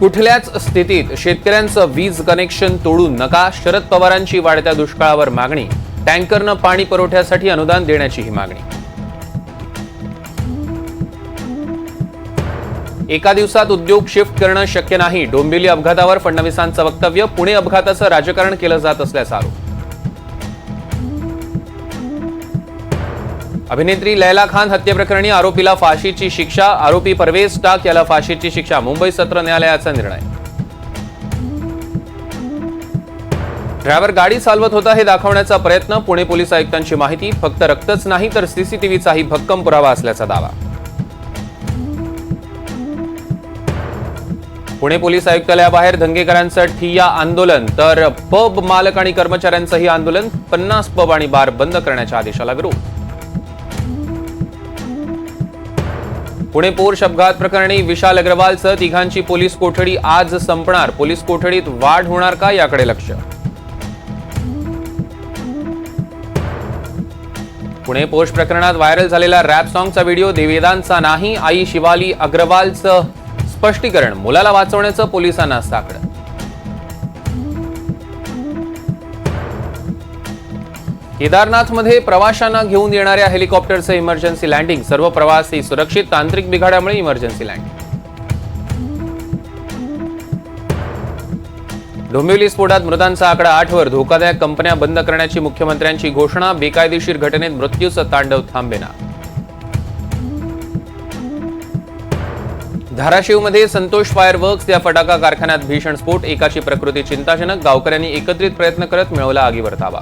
कुठल्याच स्थितीत शेतकऱ्यांचं वीज कनेक्शन तोडू नका शरद पवारांची वाढत्या दुष्काळावर मागणी टँकरनं पाणी पुरवठ्यासाठी अनुदान देण्याची ही मागणी. एका दिवसात उद्योग शिफ्ट करणं शक्य नाही. डोंबिवली अपघातावर फडणवीसांचं वक्तव्य पुणे अपघाताचं राजकारण केलं जात असल्याचा आरोप. अभिनेत्री लैला खान हत्येप्रकरणी आरोपीला फाशीची शिक्षा आरोपी परवेज टाक याला फाशीची शिक्षा मुंबई सत्र न्यायालयाचा निर्णय. ड्रायव्हर गाडी चालवत होता हे दाखवण्याचा प्रयत्न पुणे पोलीस आयुक्तांची माहिती फक्त रक्तच नाही तर सीसीटीव्हीचाही भक्कम पुरावा असल्याचा दावा. पुणे पोलीस आयुक्तालयाबाहेर दंगेकरांचं ठिय्या आंदोलन तर पब मालक आणि कर्मचाऱ्यांचंही आंदोलन पन्नास पब आणि बार बंद करण्याच्या आदेशाला विरोध. पुणे पोर्श अपघात प्रकरणी विशाल अग्रवालसह तिघांची पोलीस कोठडी आज संपणार. पोलीस कोठडीत वाढ होणार का याकडे लक्ष? पुणे पोस्ट प्रकरणात व्हायरल झालेला रॅप सॉंगचा व्हिडिओ देवेदांचा नाही. आई शिवाली अग्रवालचं स्पष्टीकरण. मुलाला वाचवण्याचं पोलिसांना साकडं. केदारनाथमध्ये प्रवाशांना घेऊन येणाऱ्या हेलिकॉप्टरचं इमर्जन्सी लँडिंग सर्व प्रवासी सुरक्षित तांत्रिक बिघाड्यामुळे इमर्जन्सी लँडिंग डोंबिवली स्फोटात मृतांचा आकडा आठवर. धोकादायक कंपन्या बंद करण्याची मुख्यमंत्र्यांची घोषणा बेकायदेशीर घटनेत मृत्यूचं तांडव थांबेना. धाराशिवमध्ये संतोष फायर वर्क्स या फटाका कारखान्यात भीषण स्फोट एकाची प्रकृती चिंताजनक गावकऱ्यांनी एकत्रित प्रयत्न करत मिळवला आगीवर ताबा.